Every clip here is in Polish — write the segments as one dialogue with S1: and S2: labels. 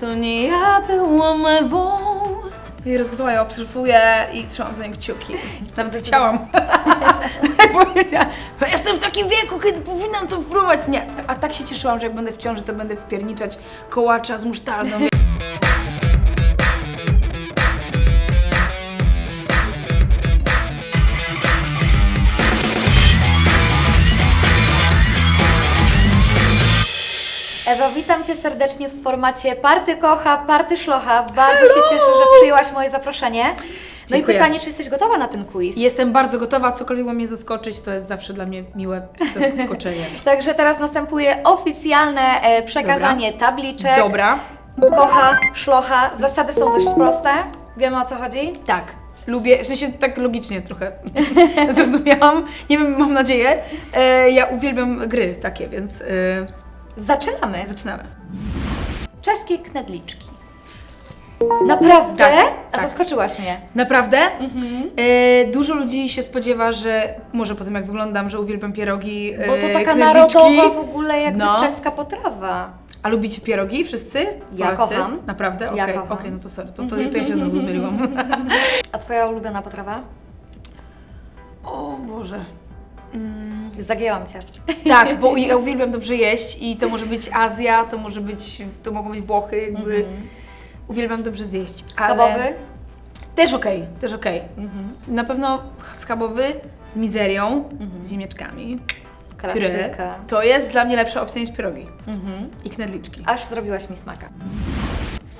S1: To nie ja byłam ewą. I rozwoję, obserwuję i trzymam za nim kciuki. Nawet chciałam. Powiedziała, "No jestem w takim wieku, kiedy powinnam to wpróbować. Nie, a tak się cieszyłam, że jak będę w ciąży, to będę wpierniczać kołacza z musztardą.
S2: Ewa, witam Cię serdecznie w formacie Party Kocha, Party Szlocha. Bardzo się cieszę, że przyjęłaś moje zaproszenie. No
S1: Dziękuję.
S2: i pytanie, czy jesteś gotowa na ten quiz?
S1: Jestem bardzo gotowa, cokolwiek ma mnie zaskoczyć, to jest zawsze dla mnie miłe zaskoczenie.
S2: Także teraz następuje oficjalne e, przekazanie tabliczek.
S1: Dobra,
S2: Kocha, szlocha. Zasady są dość proste. Wiemy o co chodzi?
S1: tak. Lubię, w sensie tak logicznie trochę zrozumiałam. Nie wiem, mam nadzieję. E, ja uwielbiam gry takie, więc e,
S2: Zaczynamy.
S1: zaczynamy.
S2: Czeskie knedliczki. Naprawdę?
S1: Tak,
S2: A
S1: tak.
S2: zaskoczyłaś mnie.
S1: Naprawdę? E, dużo ludzi się spodziewa, że może po tym jak wyglądam, że uwielbiam pierogi.
S2: Bo to
S1: e,
S2: taka
S1: knedliczki.
S2: narodowa w ogóle jakby
S1: No.
S2: czeska potrawa.
S1: A lubicie pierogi wszyscy?
S2: Ja
S1: Polacy?
S2: kocham.
S1: Naprawdę?
S2: Ja
S1: Okej,
S2: kocham.
S1: okej, no to sorry, to, to, to ja się znowu myliłam.
S2: A Twoja ulubiona potrawa?
S1: o Boże.
S2: Zagięłam Cię.
S1: Tak, bo ja uwielbiam dobrze jeść i to może być Azja, to może być, to mogą być Włochy, jakby uwielbiam dobrze zjeść.
S2: Schabowy?
S1: Też okej, też okej. Na pewno schabowy z mizerią, z ziemniaczkami. Pyrę.
S2: Klasyka.
S1: To jest dla mnie lepsza opcja niż pierogi. I knedliczki.
S2: Aż zrobiłaś mi smaka.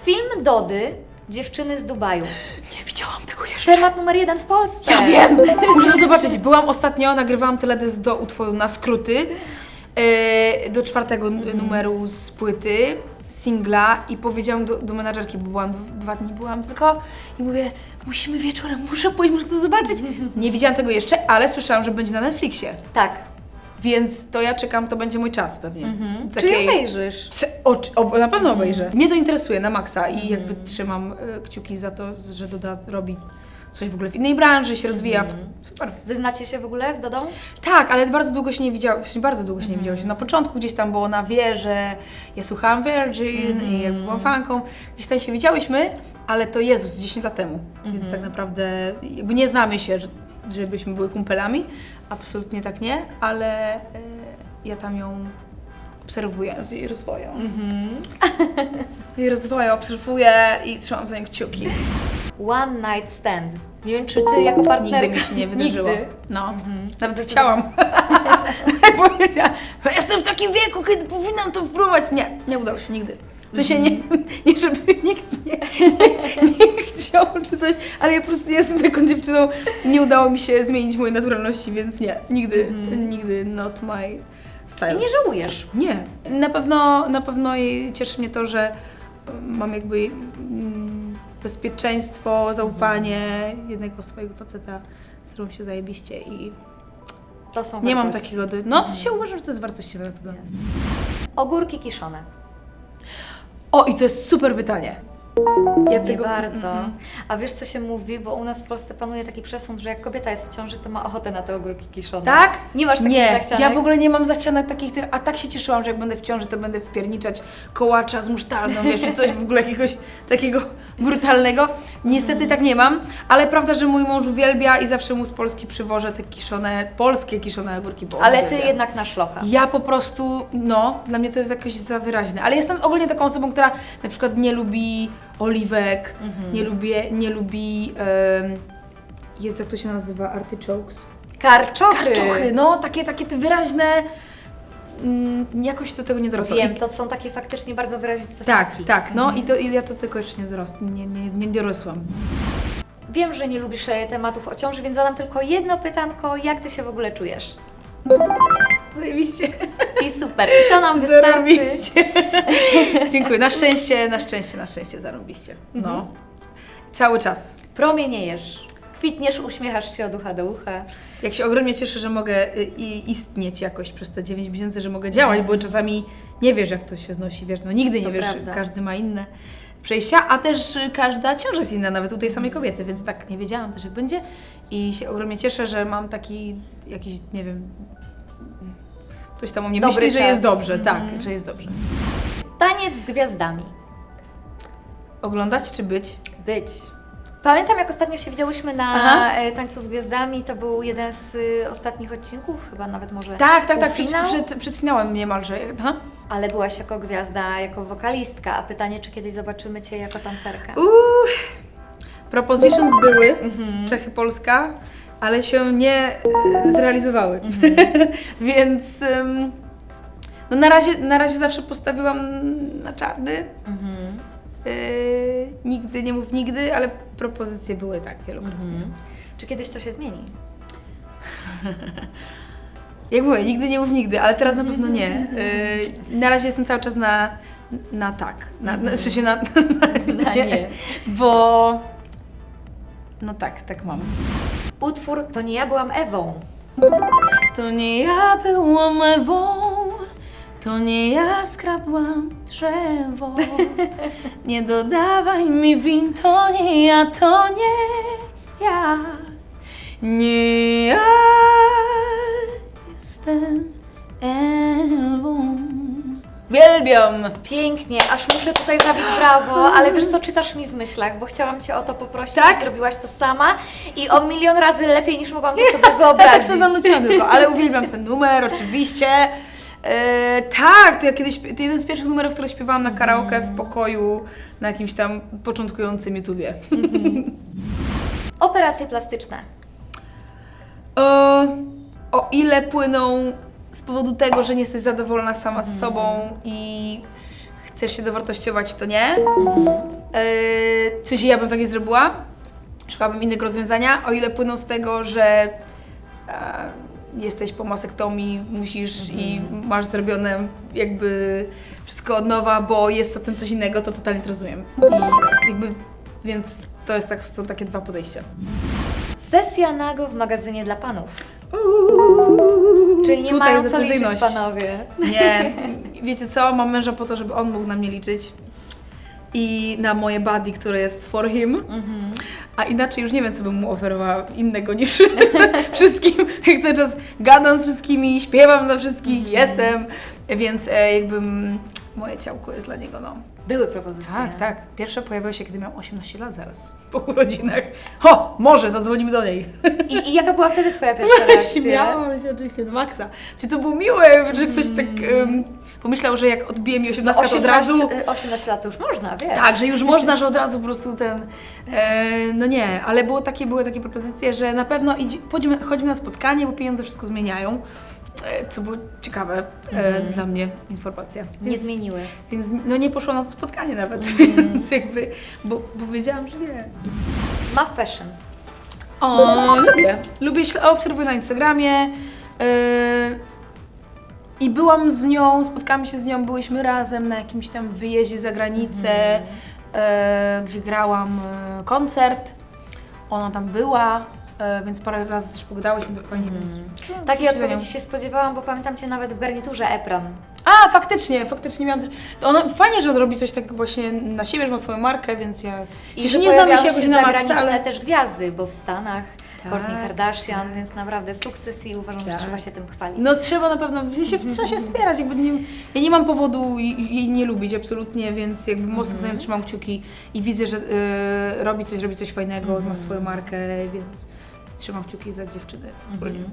S2: Film Dody, Dziewczyny z Dubaju.
S1: Nie widziałam tego jeszcze.
S2: Temat numer jeden w Polsce.
S1: Ja wiem! Muszę to zobaczyć. Byłam ostatnio, nagrywałam teledysk do utworu na skróty, e, do czwartego n- numeru z płyty, singla i powiedziałam do, do menadżerki, bo byłam, dw- dwa dni byłam tylko i mówię, musimy wieczorem, muszę pójść, muszę to zobaczyć. Nie widziałam tego jeszcze, ale słyszałam, że będzie na Netflixie,
S2: Tak.
S1: Więc to ja czekam, to będzie mój czas pewnie.
S2: Czyli obejrzysz.
S1: Oczy, o, na pewno obejrzę. Mnie to interesuje na maksa i jakby trzymam e, kciuki za to, że Doda robi coś w ogóle w innej branży, się rozwija. Super.
S2: Wyznacie się w ogóle z Dodą?
S1: Tak, ale bardzo długo się nie widziałyśmy, bardzo długo się nie. Na początku gdzieś tam było na wieże, ja słuchałam Virgin i jakby byłam fanką, gdzieś tam się widziałyśmy, ale to Jezus, 10 lat temu, więc tak naprawdę jakby nie znamy się, że- żebyśmy były kumpelami, absolutnie tak nie, ale e, ja tam ją obserwuję w jej rozwoju. W jej rozwoju obserwuję i trzymam za nią kciuki.
S2: One Night Stand. Nie wiem, czy Ty jako partnerka...
S1: Nigdy mi się nie wydarzyło.
S2: Nigdy.
S1: No, nawet chciałam. Powiedziała, "No jestem w takim wieku, kiedy powinnam to wpróbować. Nie, nie udało się nigdy. W sensie nie, nie żeby nikt nie, nie, nie chciał czy coś, ale ja po prostu jestem taką dziewczyną nie udało mi się zmienić mojej naturalności, więc nie, nigdy, nigdy not my style.
S2: I nie żałujesz.
S1: Nie. Na pewno, na pewno i cieszy mnie to, że mam jakby mm, bezpieczeństwo, zaufanie jednego swojego faceta, z którym się zajebiście i
S2: To są
S1: nie mam
S2: wartości.
S1: takiego... Do... No, w sensie uważam, że to jest wartościowe na pewno.
S2: Ogórki kiszone.
S1: O, i to jest super pytanie. Ja
S2: Nie
S1: tego-
S2: bardzo.
S1: Mm,
S2: A wiesz, co się mówi? Bo u nas w Polsce panuje taki przesąd, że jak kobieta jest w ciąży, to ma ochotę na te ogórki kiszone.
S1: Tak?
S2: Nie masz takich
S1: Nie,
S2: zachcianek?
S1: ja w ogóle nie mam zachcianek takich, tych- a tak się cieszyłam, że jak będę w ciąży, to będę wpierniczać kołacza z musztardą, wiesz, czy coś w ogóle jakiegoś takiego brutalnego. Niestety tak nie mam, ale prawda, że mój mąż uwielbia i zawsze mu z Polski przywożę te kiszone, polskie kiszone ogórki, bo on
S2: Ale Ty
S1: uwielbia.
S2: jednak na szlocha.
S1: Ja po prostu, no, dla mnie to jest jakoś za wyraźne. Ale jestem ogólnie taką osobą, która na przykład nie lubi oliwek,
S2: Mhm.
S1: nie lubię, nie lubi, um, Jezu, jak to się nazywa, artichokes?
S2: Karczochy.
S1: Karczochy, no, takie, takie te wyraźne, mm, jakoś do tego nie dorosłam.
S2: Wiem,
S1: I,
S2: to są takie faktycznie bardzo wyraziste
S1: tak,
S2: smaki.
S1: tak, no i, to, i ja to tylko jeszcze nie dorosłam, nie, nie, nie dorosłam.
S2: Wiem, że nie lubisz e, tematów o ciąży, więc zadam tylko jedno pytanko. Jak Ty się w ogóle czujesz?
S1: Zajebiście.
S2: I super. I to nam wystarczy.
S1: Zarobiście. Dziękuję, na szczęście, na szczęście, na szczęście zarobiście. No.
S2: Mhm.
S1: Cały czas.
S2: Promieniejesz. Kwitniesz, uśmiechasz się od ucha do ucha.
S1: Jak się ogromnie cieszę, że mogę y, i istnieć jakoś przez te 9 miesięcy, że mogę działać, bo czasami nie wiesz, jak to się znosi, wiesz, no nigdy nie
S2: To
S1: wiesz,
S2: prawda.
S1: każdy ma inne przejścia, a też y, każda ciąża jest inna, nawet u tej samej kobiety, więc tak nie wiedziałam też, jak będzie i się ogromnie cieszę, że mam taki jakiś, nie wiem, ktoś tam o mnie
S2: Dobry
S1: myśli, że jest dobrze,
S2: Mhm.
S1: tak, że jest dobrze.
S2: Taniec z gwiazdami.
S1: Oglądać czy być?
S2: Być. Pamiętam, jak ostatnio się widziałyśmy na
S1: Aha.
S2: e, Tańcu z Gwiazdami, to był jeden z y, ostatnich odcinków, chyba nawet może
S1: Tak, tak, tak. Przed,
S2: półfinał,
S1: przed, przed finałem niemalże. Aha.
S2: ale byłaś jako gwiazda, jako wokalistka, a pytanie, czy kiedyś zobaczymy Cię jako tancerka?
S1: Uuu. Propositions były,
S2: Mhm.
S1: Czechy, Polska, ale się nie y, zrealizowały.
S2: Mhm.
S1: Więc no na, razie, na razie zawsze postawiłam na czarny. Y, nigdy, nie mów nigdy, ale propozycje były tak wielokrotnie.
S2: Mhm. Czy kiedyś to się zmieni?
S1: Jak mówię, nigdy nie mów nigdy, ale teraz na pewno nie. Y, na razie jestem cały czas na, na tak. Na, na, w sensie na,
S2: Na nie.
S1: Bo no tak, tak mam.
S2: Utwór To nie ja byłam Ewą.
S1: To nie ja byłam Ewą, to nie ja skradłam drzewo. Nie dodawaj mi win, to nie ja, to nie ja. Nie ja jestem Ewą. Wielbiam!
S2: Pięknie, aż muszę tutaj zabić brawo, ale wiesz co, czytasz mi w myślach, bo chciałam Cię o to poprosić,
S1: Tak?
S2: a zrobiłaś to sama i o milion razy lepiej niż mogłam to sobie wyobrazić.
S1: Ja tak sobie zanuciłam tylko, ale uwielbiam ten numer, oczywiście. E, tak, to ja kiedyś, to jeden z pierwszych numerów, które śpiewałam na karaoke w pokoju na jakimś tam początkującym YouTubie.
S2: Operacje plastyczne.
S1: O, o ile płyną z powodu tego, że nie jesteś zadowolona sama z sobą i chcesz się dowartościować, to nie. E, Czy ja bym tak nie zrobiła? Szukałabym innego rozwiązania. O ile płyną z tego, że e, jesteś po masektomii, musisz i masz zrobione jakby wszystko od nowa, bo jest za tym coś innego, to totalnie to rozumiem. I jakby, więc to jest tak, są takie dwa podejścia.
S2: Sesja nago w magazynie dla panów.
S1: Uuu,
S2: Czyli nie
S1: tutaj
S2: mają co liczyć panowie.
S1: Nie, wiecie co, mam męża po to, żeby on mógł na mnie liczyć i na moje body, które jest for him,
S2: Mhm.
S1: A inaczej już nie wiem, co bym mu oferowała innego niż wszystkim. Jak cały czas gadam z wszystkimi, śpiewam dla wszystkich,
S2: Mhm.
S1: jestem, więc e, jakby mm, moje ciałko jest dla niego, no.
S2: Były propozycje.
S1: Tak, tak. Pierwsze pojawiło się, kiedy miał 18 lat zaraz, po urodzinach. Ho, może zadzwonimy do niej.
S2: I, I jaka była wtedy Twoja pierwsza reakcja?
S1: Śmiałam się oczywiście z maksa. Czy to było miłe, że ktoś tak um, pomyślał, że jak odbije mi 18, to od razu...
S2: 18, 18 lat to już można, wiesz.
S1: Tak, że już można, że od razu po prostu ten. E, no nie, ale było takie, były takie propozycje, że na pewno idź, chodźmy, chodźmy na spotkanie, bo pieniądze wszystko zmieniają. E, co było ciekawe e, dla mnie informacja.
S2: Nie
S1: Więc-
S2: zmieniły.
S1: Więc no nie poszłam na to spotkanie nawet, więc jakby, bo, bo wiedziałam, że nie.
S2: Ma fashion.
S1: O, lubię. Lubię, obserwuję na Instagramie. Yy, I byłam z nią, spotkałam się z nią, byłyśmy razem na jakimś tam wyjeździe za granicę, yy, gdzie grałam koncert. Ona tam była, yy, więc parę razy też pogadałyśmy, to fajnie, więc...
S2: Takiej odpowiedzi się spodziewałam, bo pamiętam Cię nawet w garniturze Epron.
S1: A, faktycznie, faktycznie miałam też... To ona, fajnie, że on robi coś tak właśnie na siebie, że ma swoją markę, więc ja...
S2: I
S1: Już
S2: że
S1: nie znamy się jakoś na maksa, ale...
S2: też gwiazdy, bo w Stanach
S1: Tak,
S2: Kourtney Kardashian,
S1: tak.
S2: więc naprawdę sukces i uważam, że
S1: Tak.
S2: trzeba się tym chwalić.
S1: No trzeba na pewno, w sensie, trzeba się wspierać, jakby nie, ja nie mam powodu i- jej nie lubić absolutnie, więc jakby mocno za nią trzymam kciuki i widzę, że y, robi coś, robi coś fajnego, ma swoją markę, więc trzymam kciuki za dziewczyny. nie-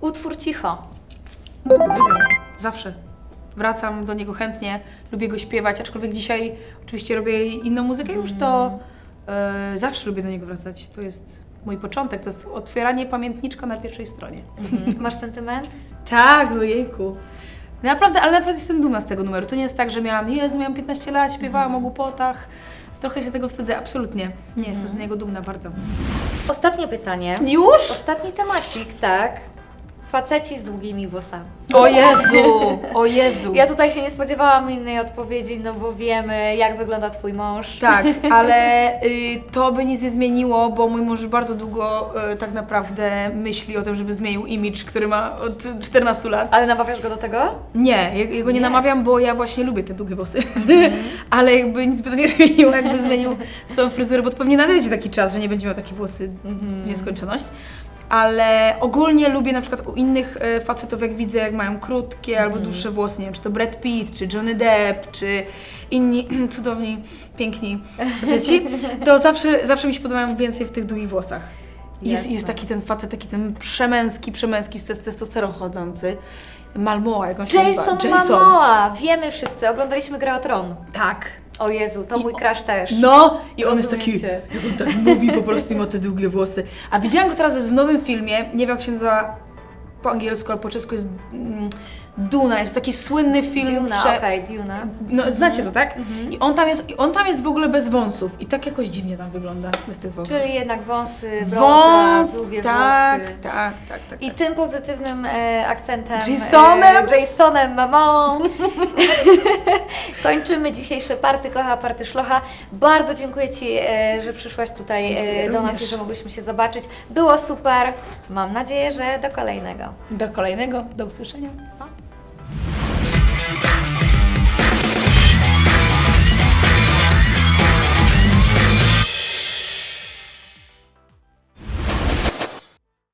S2: Utwór Cicho.
S1: Uwielbiam. Zawsze. Wracam do niego chętnie, lubię go śpiewać, aczkolwiek dzisiaj oczywiście robię inną muzykę już, to y, zawsze lubię do niego wracać. To jest mój początek, to jest otwieranie pamiętniczka na pierwszej stronie.
S2: Masz sentyment?
S1: Tak, no jejku. Naprawdę, ale naprawdę jestem dumna z tego numeru. To nie jest tak, że miałam, Jezu, miałam 15 lat, śpiewałam o głupotach. Trochę się tego wstydzę, absolutnie. Nie, jestem z niego dumna bardzo.
S2: Ostatnie pytanie.
S1: Już?
S2: Ostatni temacik, tak. Faceci z długimi włosami.
S1: O Jezu, o Jezu.
S2: Ja tutaj się nie spodziewałam innej odpowiedzi, no bo wiemy, jak wygląda Twój mąż.
S1: Tak, ale y, to by nic nie zmieniło, bo mój mąż bardzo długo y, tak naprawdę myśli o tym, żeby zmienił imidż, który ma od 14 lat.
S2: Ale namawiasz go do tego?
S1: Nie, jego nie,
S2: Nie.
S1: namawiam, bo ja właśnie lubię te długie włosy. Ale jakby nic by to nie zmieniło, jakby zmienił swoją fryzurę, bo to pewnie nadejdzie taki czas, że nie będzie miał takie włosy w nieskończoność. Ale ogólnie lubię na przykład u innych e, facetów, jak widzę, jak mają krótkie
S2: Mhm.
S1: albo dłuższe włosy, nie wiem, czy to Brad Pitt, czy Johnny Depp, czy inni cudowni, piękni faceci, to zawsze, zawsze mi się podobają więcej w tych długich włosach. Jest,
S2: Jasne.
S1: jest taki ten facet, taki ten przemęski, przemęski z tes- testosteron chodzący. Malmoa, jak on się
S2: Jason
S1: nazywa.
S2: Momoa! Wiemy wszyscy, oglądaliśmy Grę o Tron.
S1: Tak.
S2: O Jezu, to
S1: I
S2: mój crush też.
S1: No i on jest taki,
S2: Rozumiecie.
S1: jak on tak mówi po prostu i ma te długie włosy. A widziałam go teraz jest w nowym filmie, nie wiem jak się nazywa po angielsku, ale po czesku jest mm, Duna, jest to taki słynny film.
S2: Duna,
S1: prze-
S2: okej, Duna.
S1: No, znacie to, tak? I on tam, jest, I on tam jest w ogóle bez wąsów i tak jakoś dziwnie tam wygląda, bez tych wąsów.
S2: Czyli jednak wąsy, broda,
S1: Wąs,
S2: długie
S1: tak,
S2: włosy.
S1: tak, tak, tak.
S2: I
S1: tak.
S2: tym pozytywnym e, akcentem.
S1: Jasonem?
S2: E, Jasonem mamą. Kończymy dzisiejsze party kocha, party szlocha. Bardzo dziękuję Ci, e, że przyszłaś tutaj e, do nas i że mogliśmy się zobaczyć. Było super. Mam nadzieję, że do kolejnego.
S1: Do kolejnego, do usłyszenia.